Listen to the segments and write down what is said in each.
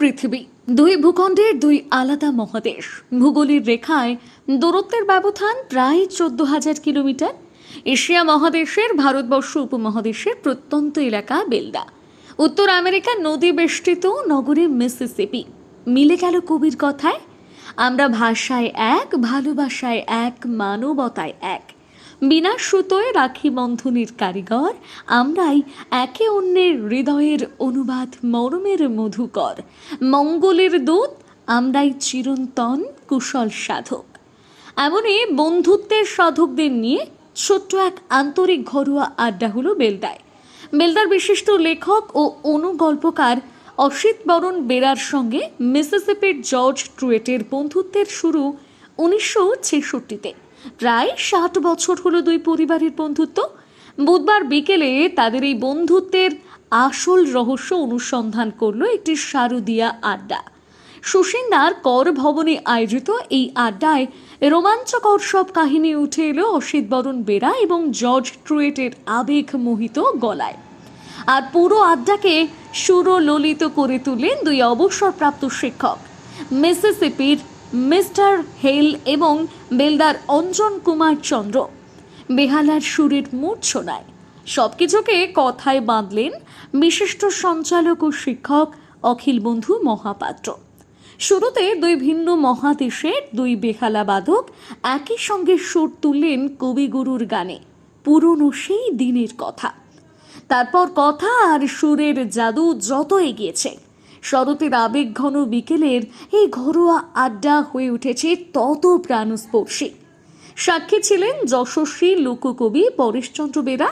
পৃথিবী। দুই ভূখণ্ডের দুই আলাদা মহাদেশ। ভূগোলের রেখায় দূরত্বের ব্যবধান প্রায় চোদ্দ হাজার কিলোমিটার। এশিয়া মহাদেশের ভারতবর্ষ উপমহাদেশের প্রত্যন্ত এলাকা বেলদা। উত্তর আমেরিকার নদী বেষ্টিত নগরী মিসিসিপি। মিলে গেল কবির কথায়, আমরা ভাষায় এক, ভালোবাসায় এক, মানবতায় এক। বিনা সুতোয় রাখি বন্ধনের কারিগর, আমরাই একে অন্যের হৃদয়ের অনুবাদ মরমের মধুকর। মঙ্গলের দূত, আমরাই চিরন্তন কুশল সাধক। এমনই বন্ধুত্বের সাধকদের নিয়ে ছোট্ট এক আন্তরিক ঘরোয়া আড্ডা হলো বেলদায়। বেলদার বিশিষ্ট লেখক ও অনুগল্পকার অসিত বরণ বেরার সঙ্গে মিসিসিপির জর্জ ট্রুয়েটের বন্ধুত্বের শুরু উনিশশো ছেষট্টিতে। প্রায় ষাট বছর হলো দুই পরিবারের বন্ধুত্ব। বুধবার বিকেলে তাদের এই বন্ধুত্বের আসল রহস্য অনুসন্ধান করল একটি শারদীয়া আড্ডা। সুসিন্দার কর ভবনে আয়োজিত এই আড্ডায় রোমাঞ্চকর সব কাহিনী উঠে এলো অসিত বরণ বেরা এবং জর্জ ট্রুয়েটের আবেগ মোহিত গলায়। আর পুরো আড্ডাকে সুরললিত করে তুলেন দুই অবসরপ্রাপ্ত শিক্ষক। মিসিসিপির মিস্টার হেল এবং বেলদার অঞ্জন কুমার চন্দ্র। বেহালার সুরের মূর্ছনায় সবকিছুকে কথায় বাঁধলেন বিশিষ্ট সঞ্চালক ও শিক্ষক অখিল বন্ধু মহাপাত্র। শুরুতে দুই ভিন্ন মহাদেশের দুই বেহালা বাদক একই সঙ্গে সুর তুললেন কবিগুরুর গানে, পুরনো সেই দিনের কথা। তারপর কথা আর সুরের জাদু যত এগিয়েছে শরতের আবেগঘন বিকেলের এই ঘরোয়া আড্ডা হয়ে উঠেছে তত প্রাণস্পর্শী। সাক্ষী ছিলেন যশস্বী লোককবি পরেশচন্দ্র বেরা।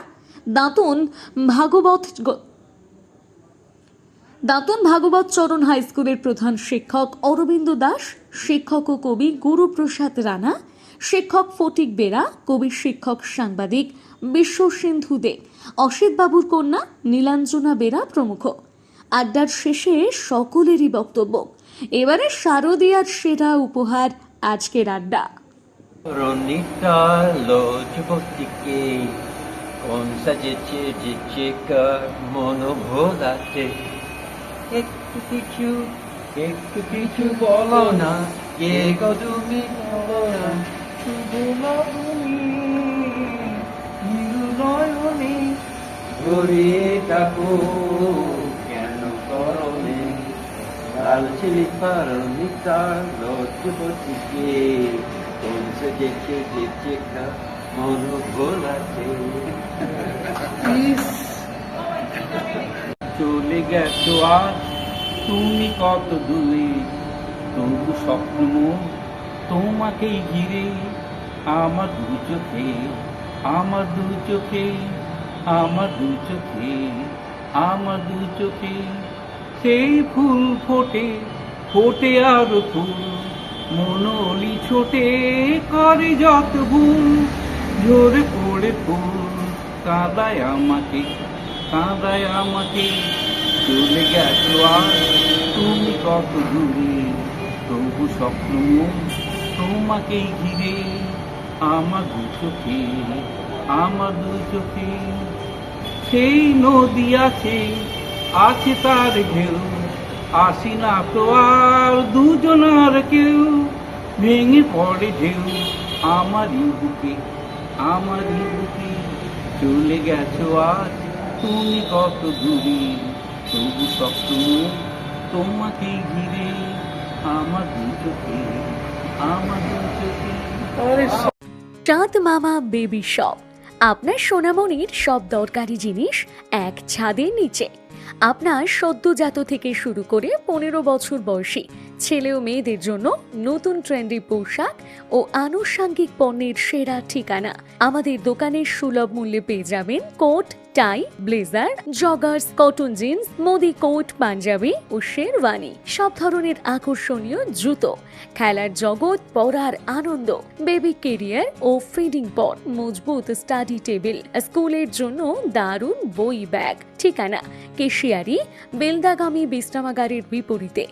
দাঁতন ভাগবত দাঁতন ভাগবত চরণ হাই স্কুলের প্রধান শিক্ষক অরবিন্দ দাস, শিক্ষক ও কবি গুরুপ্রসাদ রানা, শিক্ষক ফটিক বেরা, কবি শিক্ষক সাংবাদিক বিশ্ব সিন্ধু দে অসিত বাবুর কন্যা নীলাঞ্জনা বেরা প্রমুখ। আড্ডার শেষে সকলেরই বক্তব্য। এবারে শারদীয়ার সেরা উপহার আজকের আড্ডা। কোন সাজেছে যেচে কার মন ভোলাতে একটু কিছু একটু কিছু বলো না, কে বলো না? শুধু গড়িয়ে থাকো। শিলিপার নিতার লজ্জপতিকে কোন সে যেছে যেছে কা মন ভোলাতে চলে গেছো আজ তুমি কত দূরে তবু স্বপ্ন তোমাকেই ঘিরে আমার দু চোখে আমার দু চোখে আমার দু চোখে আমার দু চোখে সেই ফুল ফোটে ফোটে আর ফুল। মনলি ছোটে, করে যত ভুল ঝরে পড়ে ফুল কাদায় আমাকে কাদায় আমাকে। চলে গেছ আর তুমি কত দূরে, তবু স্বপ্ন তোমাকেই ঘিরে। আমার দু চোখে, আমার দু চোখে। সেই নদী আছে আছে তার ঢেউ আসি না তো আর দুজনার কেউ, ভেঙে পড়ে ঢেউ। আমারই বুকে আমারই বুকে চলে গেছো আজ তুমি কত দূরে? তবু স্বপ্ন তোমাকে ঘিরে, আমার দু চোখে, আমার দু চোখে। চাঁদ মামা বেবি শপ। আপনার সোনামণির সব দরকারি জিনিস এক ছাদের নিচে। আপনার সদ্যজাত থেকে শুরু করে পনেরো বছর বয়সী ছেলে ও মেয়েদের জন্য নতুন ট্রেন্ডি পোশাক ও আনুষাঙ্গিক পণ্যের সেরা ঠিকানা। আমাদের দোকানের সুলভ মূল্যে পেয়ে যাবেন coat, tie, blazer, joggers, cotton jeans, Modi coat, punjabi ও শেরওয়ানি। সব ধরনের আকর্ষণীয় জুতো, খেলার জগৎ পড়ার আনন্দ, বেবি কেরিয়ার ও ফিডিং পট, মজবুত স্টাডি টেবিল, স্কুলের জন্য দারুণ বই ব্যাগ। ঠিকানা, কেশিয়ারি, বেলদাগামী বিশ্রামাগারের বিপরীতে।